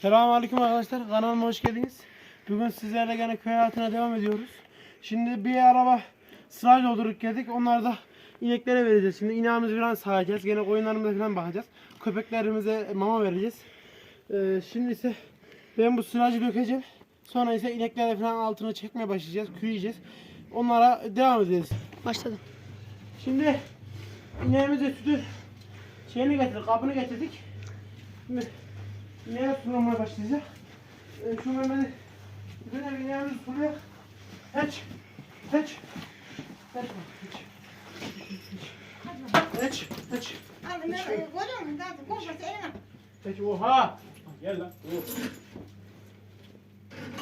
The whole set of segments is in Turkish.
Selamünaleyküm arkadaşlar. Kanalıma hoş geldiniz. Bugün sizlerle gene köy hayatına devam ediyoruz. Şimdi bir araba sırayla doldurup geldik. Onları da ineklere vereceğiz. Şimdi ineğimizi falan sağacağız. Gene koyunlarımıza falan bakacağız. Köpeklerimize mama vereceğiz. Ee, şimdi ise ben bu sıracı dökeceğim. Sonra ise ineklerle falan altını çekmeye başlayacağız. Küreyeceğiz. Onlara devam edeceğiz. Başladım. Şimdi ineğimize sütü şeyini getirdik, kabını getirdik. Şimdi ineğe sulamaya başlayacak. Ee, şu Mehmet'i bütün ev ineğimizi suluyor. Hiç, hiç, hiç, hiç, hiç, hiç, ne görüyor musun? Konuşması eline. hiç, oha. Gel lan.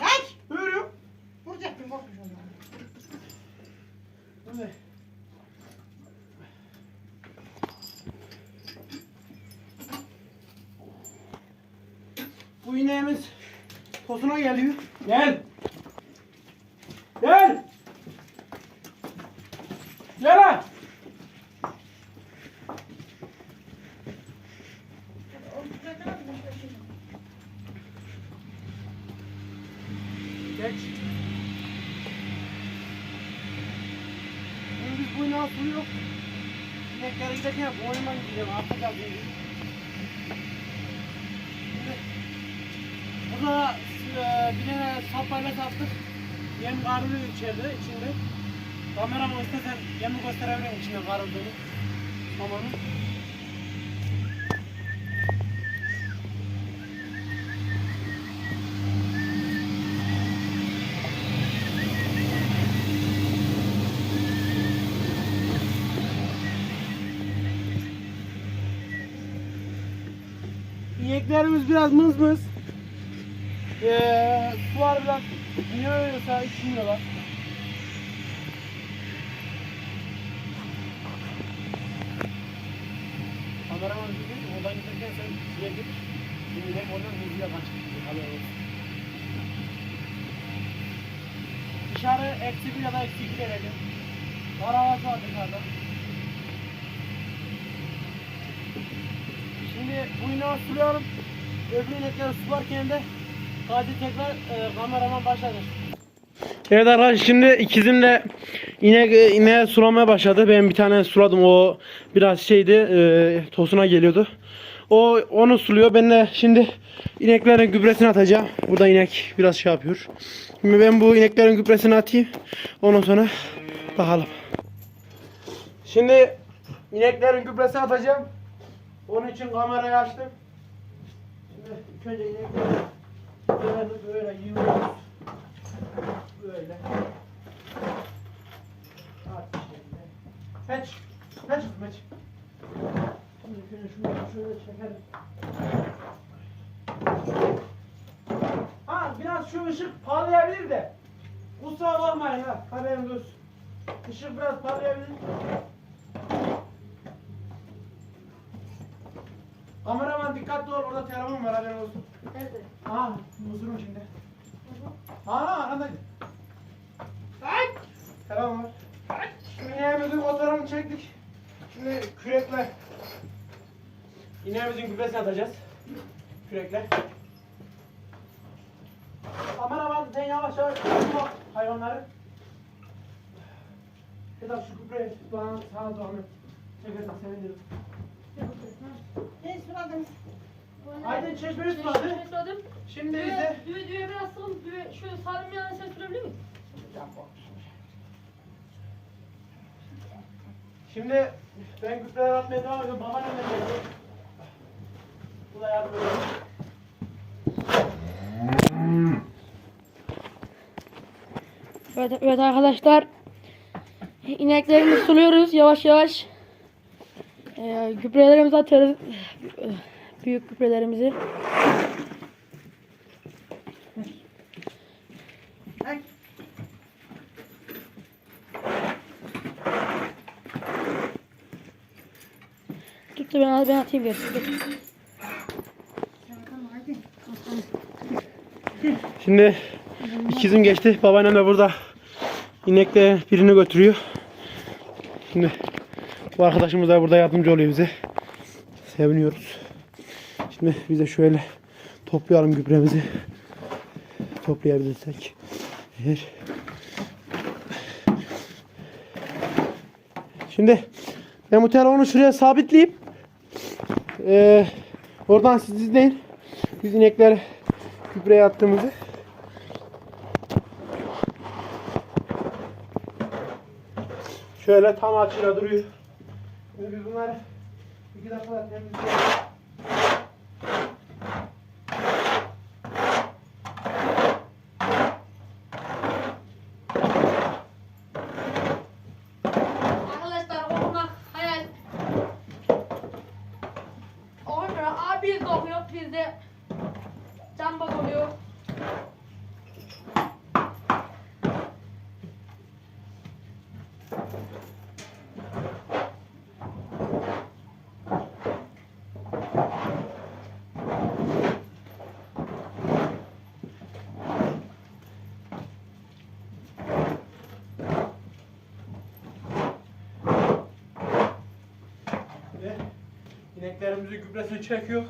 Ay! Buyuruyor. Vuracaktım korkmuş ondan. Evet. İneğimiz tosuna geliyor. Gel. Gel. Gel lan. Geç. Şimdi biz bu ineği suluyor. İnekleri giderken boynundan gidiyorum. Arka geldiğim Burada e, bir tane sapayla sattık. Yem karılıyor içeride, içinde. Kameraman istesen yemi gösterebilirim içinde karıldığını. Mamanın. İneklerimiz biraz mız mız. Ee, sular biraz yiyorsa içmiyorlar. Kameraman dedi, oradan giderken sen şuraya git. Şimdi inek oradan hızlı yakan çıkıyor. Haber olsun. Dışarı eksi bir ya da eksi iki derece. Var havası var dışarıda. Şimdi bu ineği suluyorum. Öbür inekleri sularken de hadi tekrar e, kameraman başladı. Evet arkadaşlar şimdi ikizimle inek ineğe sulamaya başladı. Ben bir tane suladım o biraz şeydi e, tosuna geliyordu. O onu suluyor. Ben de şimdi ineklerin gübresini atacağım. Burada inek biraz şey yapıyor. Şimdi ben bu ineklerin gübresini atayım. Ondan sonra bakalım. Şimdi ineklerin gübresini atacağım. Onun için kamerayı açtım. Şimdi önce inekleri böyle böyle yiyoruz. Böyle. Peç. Peç peç. Şimdi önce şunu şöyle çekelim. Ha biraz şu ışık parlayabilir de. Kusura bakmayın ha. Haberiniz olsun. Işık biraz parlayabilir. Kameraman dikkatli ol orada telefon var haberin olsun. Nerede? Aa muzurum şimdi. Aa arkandaydı. Ay! Telefon var. Şimdi ineğimizin fotoğrafını çektik. Şimdi kürekle ineğimizin gübresini atacağız. Kürekle. Kameraman sen yavaş yavaş tutma hayvanları. Da şu gübreyi bana sana zahmet. Çekersen sevinirim. Ne suladın? Aydın çeşmeyi suladı. Suladım. Şimdi Düğe, ise düğe, düğe biraz sıkın. Düğe, şu sarmayanı sen sürebilir miyim? Şimdi ben gübreler atmaya devam ediyorum. Babaannem de geldi. Bu da yardım ediyor. Evet, evet arkadaşlar. İneklerimizi suluyoruz yavaş yavaş. Ee, gübrelerimizi atıyoruz. Büyük gübrelerimizi. Tut da ben, ben atayım gerisi. Şimdi ikizim geçti. Babaannem de burada inekle birini götürüyor. Şimdi bu arkadaşımız da burada yardımcı oluyor bize. Seviniyoruz. Şimdi bize şöyle toplayalım gübremizi. Toplayabilirsek. Eğer. Şimdi ben bu telefonu şuraya sabitleyip eee, oradan siz izleyin. Biz inekler gübreye attığımızı. Şöyle tam açıyla duruyor. Şimdi biz bunları iki dakika temizleyelim. Sonra abi de ineklerimizin gübresini çekiyor.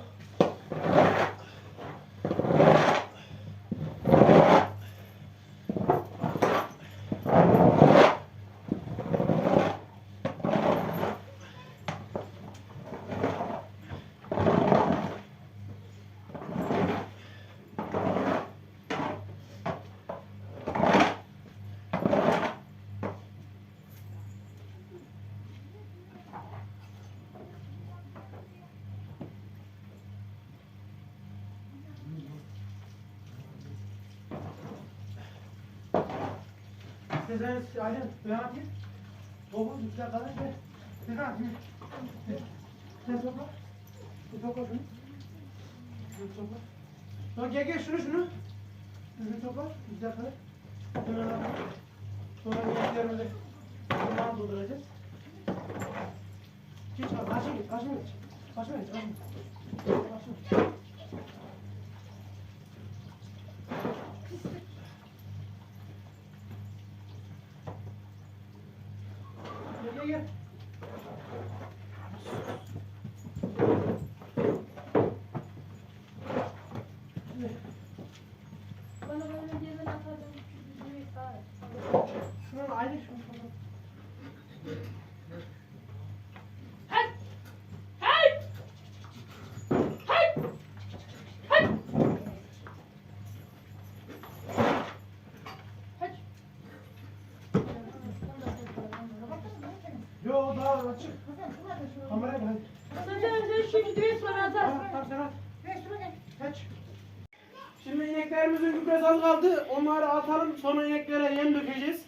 İsterseniz Aydın ben atayım. Topu bir kadar gel. Sen atayım. Sen topla. Bir topla şunu. Şunu topla. Sonra gel gel şunu şunu. Şunu topla. Güzel kadar. Sonra ineklerimizi bundan dolduracağız. Geç. Karşıya geç. Karşıya geç. Karşıya geç. Geç. Gel gel gel. Bana böyle yerden atacağım. Büyük hayır. Şunun ayrı şunu topla. Hey! Hey! Hey! Hey! Hey! Yo daha açık. Kameraya bak. Sen sen sen şu videoyu sonra atarsın. Tamam tamam sen at. Ver şunu gel. Kaç. Şimdi ineklerimizin gübresi az kaldı. Onları atalım. Sonra ineklere yem dökeceğiz.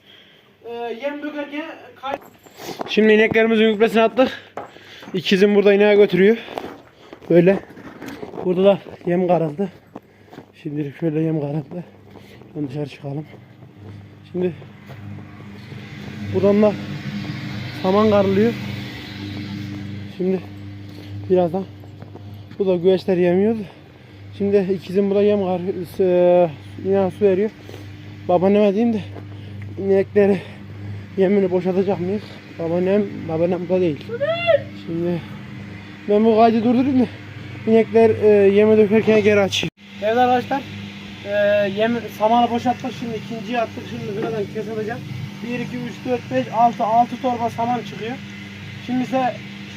Ee, yem dökerken kay... Şimdi ineklerimizin gübresini attık. İkizim burada ineğe götürüyor. Böyle. Burada da yem karıldı. Şimdi şöyle yem karıldı. Ben dışarı çıkalım. Şimdi buradan da saman karılıyor. Şimdi birazdan bu da güveçler yemiyordu. Şimdi ikizim burada yem kar, e, inan su veriyor. Babaanneme diyeyim de inekleri yemini boşaltacak mıyız? Babaannem, babaannem burada değil. Şimdi ben bu kaydı durdurayım da inekler e, yeme dökerken geri açayım. Evet arkadaşlar e, yem, samanı boşalttık şimdi ikinciyi attık şimdi birazdan kesileceğim. 1, 2, 3, 4, 5, 6, 6 torba saman çıkıyor. Şimdi ise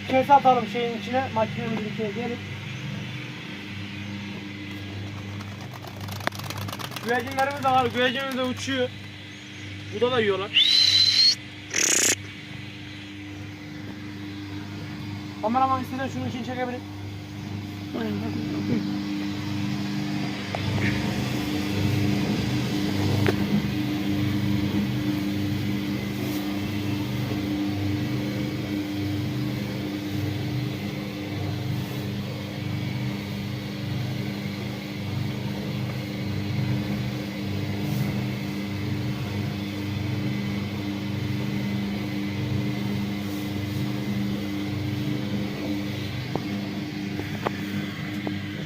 kese atalım şeyin içine makinemizin içine gelip Güvercinlerimiz de var. Güvercinimiz de uçuyor. Burada da yiyorlar. Kameraman isteden şunun için çekebilir.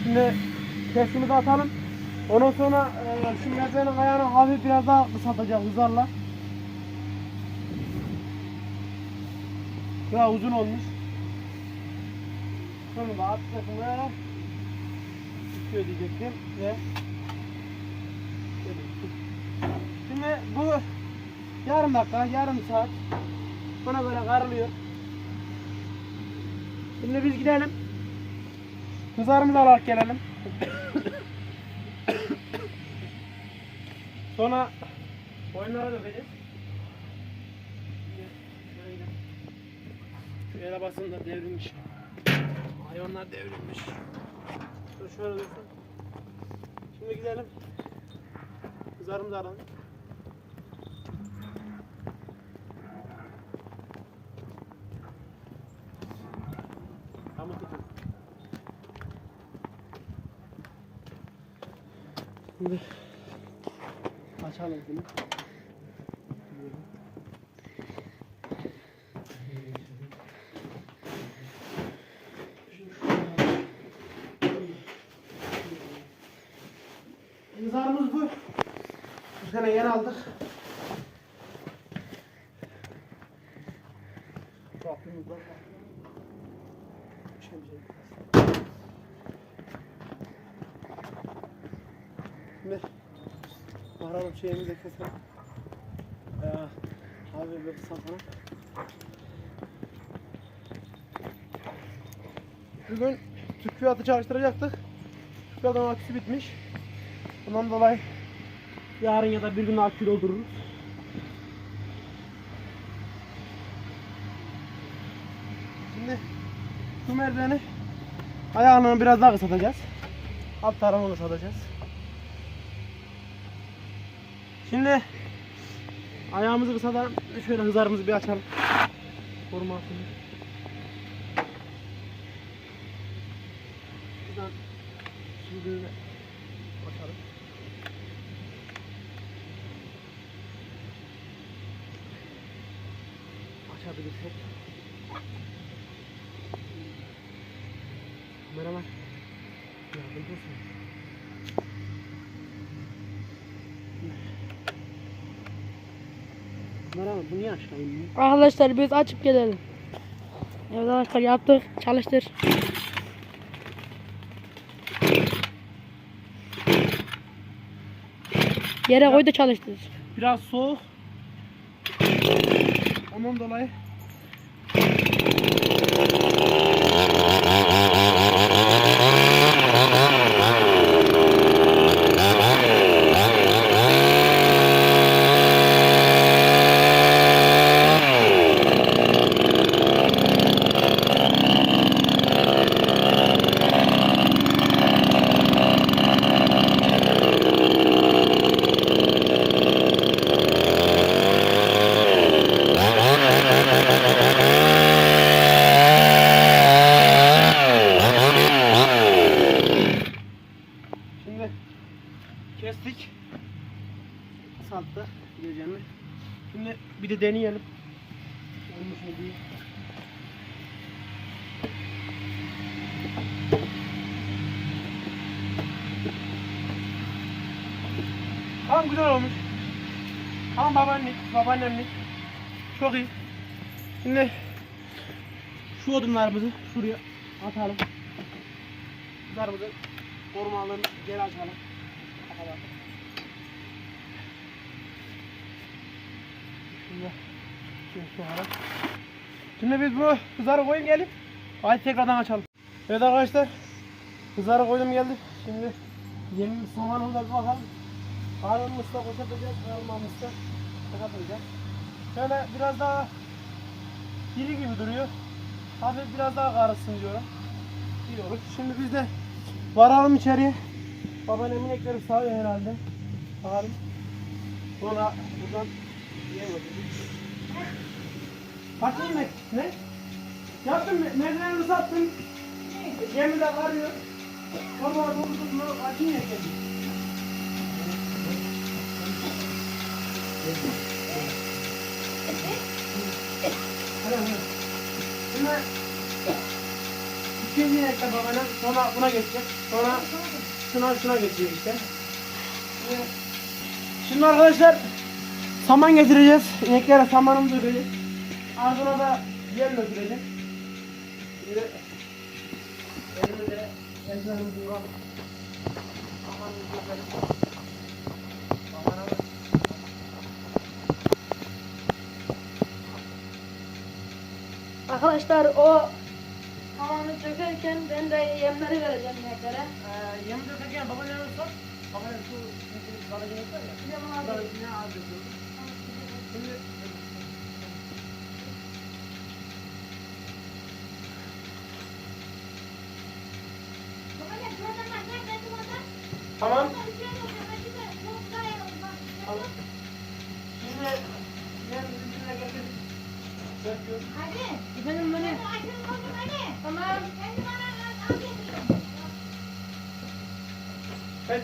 Şimdi testimizi atalım. Ondan sonra e, şu merdivenin ayağını hafif biraz daha kısaltacağız hızarla. Daha uzun olmuş. Şunu da attık. çıkıyor diyecektim ve Şimdi bu yarım dakika, yarım saat buna böyle karılıyor. Şimdi biz gidelim. Kızarımızı alarak gelelim. Sonra oyunlara dökeceğiz. Şu ele basın da devrilmiş. Hayvanlar devrilmiş. Dur şöyle dursun. Şimdi gidelim. Kızarımızı alalım. Tamam tutun. Şimdi açalım bunu. İmzamız bu. Bu sene yeni aldık. Rabbimiz var. Bir bir. Şimdi varalım şeyimizi keselim. Ee, abi böyle sapana. Bugün tüp fiyatı çalıştıracaktık. Tüp fiyatının aküsü bitmiş. Bundan dolayı yarın ya da bir gün akü doldururuz. Şimdi şu merdiveni ayağını biraz daha kısaltacağız. Alt tarafını kısaltacağız. Şimdi ayağımızı kısaltalım. Şöyle hızarımızı bir açalım. Koruma altını. Buradan şimdi açalım. Açabilirsek. Kameraman. Yardımcı olsun. İniyor? Arkadaşlar biz açıp gelelim. Evet arkadaşlar yaptık. Çalıştır. Yere koy da çalıştır. Biraz soğuk. Ondan dolayı Şimdi kestik. Saltta gideceğimi. Şimdi bir de deneyelim. Olmuş mu diye. Tamam güzel olmuş. Tamam babaannem, babaannemlik. Çok iyi. Şimdi şu odunlarımızı şuraya atalım. Kızarımızı koruma alanı geri açalım. Şu ara. Şimdi biz bu kızarı koyun gelip hadi tekrardan açalım. Evet arkadaşlar kızarı koydum geldi. Şimdi yeni bir soğanımıza bir bakalım. Karnımızda koşatacağız, karnımızda kapatacağız. Şöyle biraz daha diri gibi duruyor. Hafif biraz daha karışsın diyorum. Olur. Şimdi biz de varalım içeriye. Babaannem inekleri sağıyor herhalde. Bakalım. Sonra buradan Kaç inek? Ne? Yaptım mı? Merdiveni uzattım. Gemi de varıyor. Sonra doldurduk mu? Geldi? Hadi hadi. Şimdi ikinci inekte babanın sonra buna geçecek. Sonra şuna şuna geçecek işte. Şimdi arkadaşlar saman getireceğiz. İneklere samanımızı dökeceğiz. Ardına da yem dökülecek. Şimdi elimizde ezberimizi Arkadaşlar o havanı çökerken ben de yemleri vereceğim ineklere. Ee, yemin dökerken babaanneme sor. Babaannem şu şu ya. Bir de bana Bunlar bir- tamam. Şuradan bir şey yok, hemen şurada. Çok daha yakın, bak. Tamam. Şimdi yem zincirine getirdik. Döküyoruz. Hadi. Efendim beni. Hadi, açın kolunu, hadi. Tamam. Hadi bana, al, al, getir. Kaç.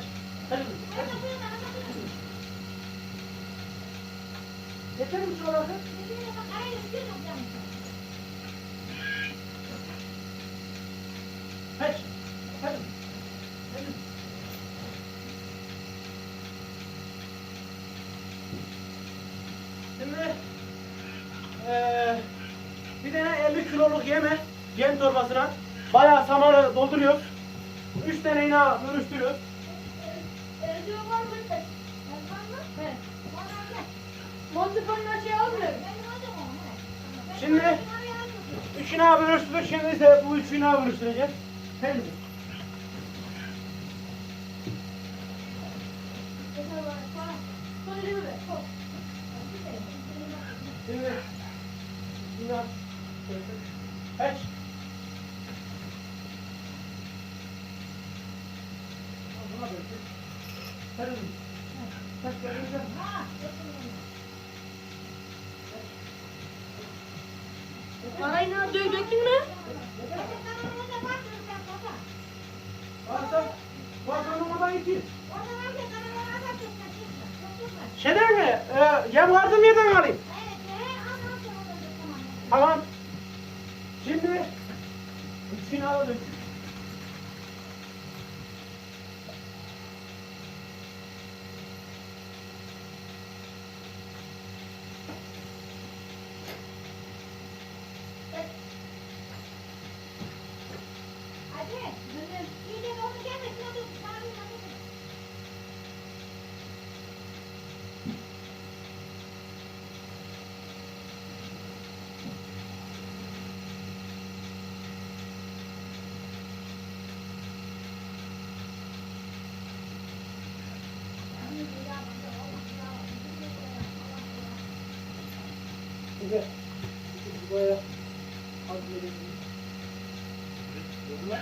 Hadi. Hadi, buyurun, hadi, buyurun. Yeter mi şu olarak? Getir, bak, araya bir şey yok canım. Kaç. Hadi. Hadi. Şimdi eee bir tane 50 kiloluk yeme yem torbasına bayağı samanı dolduruyor. 3 tane iğne bölüştürüyor. Evde var mı? Yazman mı? He. Bana gel. Montifonla şey olmuyor. Ben alacağım onu, evet. Şimdi- Ben araya alacağım. 3 iğne bölüştürdük. Şimdi ise bu 3 iğne bölüştüreceğiz. Hadi. Söyle mi? Şimdi iğne Kaç. Buna bölüştür. Hadi. Kaç bölüştür. Ha, Parayı ne dö döktün mü? ben sana orada var, dur sen baba. Varsa, varsa numaradan iki. Orada var ya, sana orada var, dur sen, dur sen, dur sen. Şeyden mi? Ee, yem vardı mı yerden alayım? Tamam. Şimdi üçünü alalım. Hadi. İyi de onu gelme, şuna dur, sana bir hadi. Şimdi buraya az verelim. Bunlar.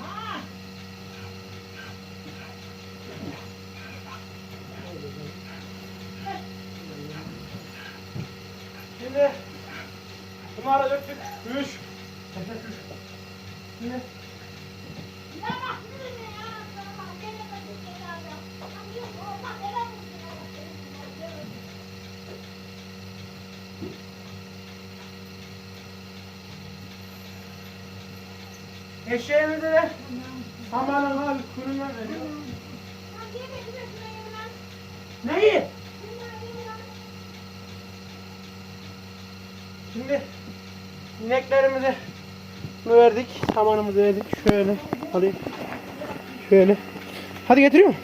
Ha, Şimdi bunları döktük. Üç. Şimdi ya bak, yürü be ya, sana bak, gene bak, gene alacağım. Lan yok, olmaz, eve vursun, eve vursun. eşeğimize de samanın abi kurundan veriyor. Lan niye bekliyorsun beni lan? Neyi? Bunlar beni lan. Şimdi ineklerimize bunu verdik. Samanımızı verdik. Şöyle alayım. Şöyle. Hadi getiriyor mu?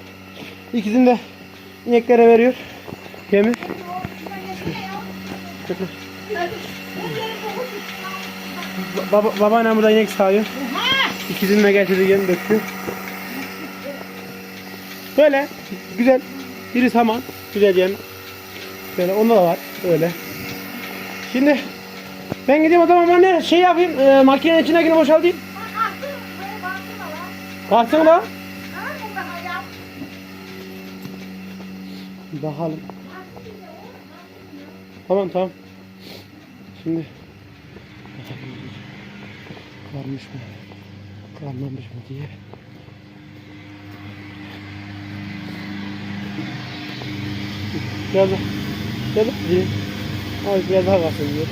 İkisini de ineklere veriyor. Yemi. Baba, babaannem burada inek sağıyor. İkisini de getirdi yem döküyor. Böyle güzel. Biri saman. Güzel yem. Böyle onda da var. Böyle. Şimdi ben gideyim o zaman ben de şey yapayım. E, makinenin içindekini boşaltayım. Daha ya? Bakalım. Tamam tamam. Şimdi varmış mı? Kalmamış mı diye. Biraz daha. Gel. Abi biraz daha kalsın diyor.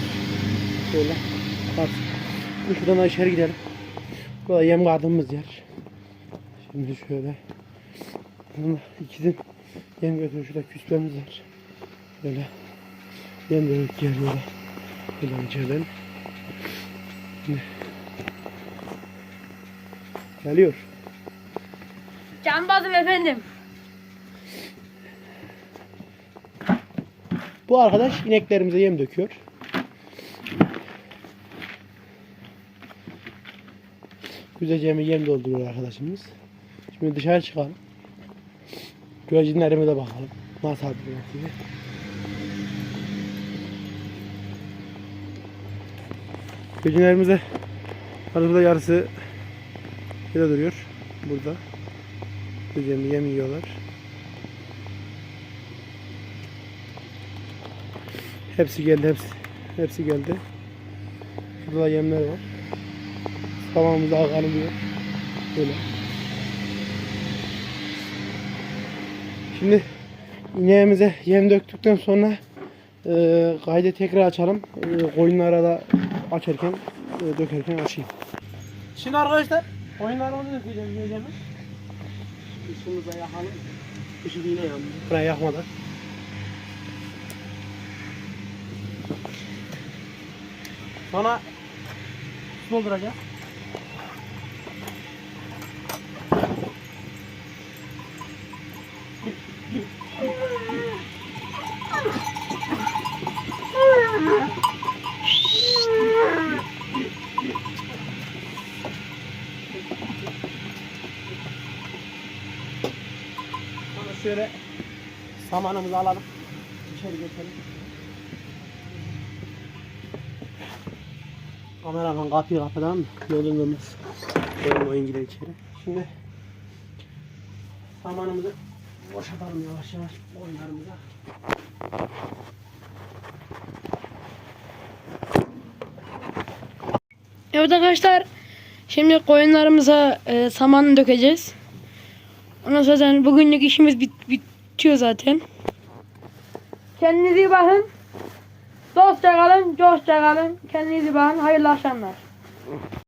Şöyle. Şimdi şuradan da içeri gidelim. Burada yem kardığımız yer. Şimdi şöyle. İkizin yem götürüyor. Şurada küslerimiz var. Böyle. Yem yok yer böyle. Böyle içeriden. Geliyor. Can basın efendim. Bu arkadaş ineklerimize yem döküyor. Güzelce bir yem dolduruyor arkadaşımız. Şimdi dışarı çıkalım. Güvercinlerime de bakalım. Nasıl yapıyorlar diye. Güvercinlerimize arada yarısı burada duruyor. Burada. Güzelce yem yiyorlar. Hepsi geldi hepsi. Hepsi geldi. Burada yemler var. Tamamımızda akalım diyor. Böyle. Şimdi ineğimize yem döktükten sonra e, kaydı tekrar açalım. E, koyunlara da açarken e, dökerken açayım. Şimdi arkadaşlar koyunlarımızı dökeceğiz yiyeceğimiz. Işığımıza yakalım. Işık yine yandı. Buraya yakmadan. Sonra su dolduracağız. Şöyle samanımızı alalım. İçeri geçelim. Kameraman kapıyı mı? Yolun. Koyun oyun gider içeri. Şimdi samanımızı boşaltalım yavaş yavaş oyunlarımıza. Evet arkadaşlar. Şimdi koyunlarımıza e, saman dökeceğiz. Ondan sonra zaten bugünlük işimiz bit- bitiyor zaten. Kendinize iyi bakın. Dostça kalın, dostça kalın. Kendinize iyi bakın. Hayırlı akşamlar.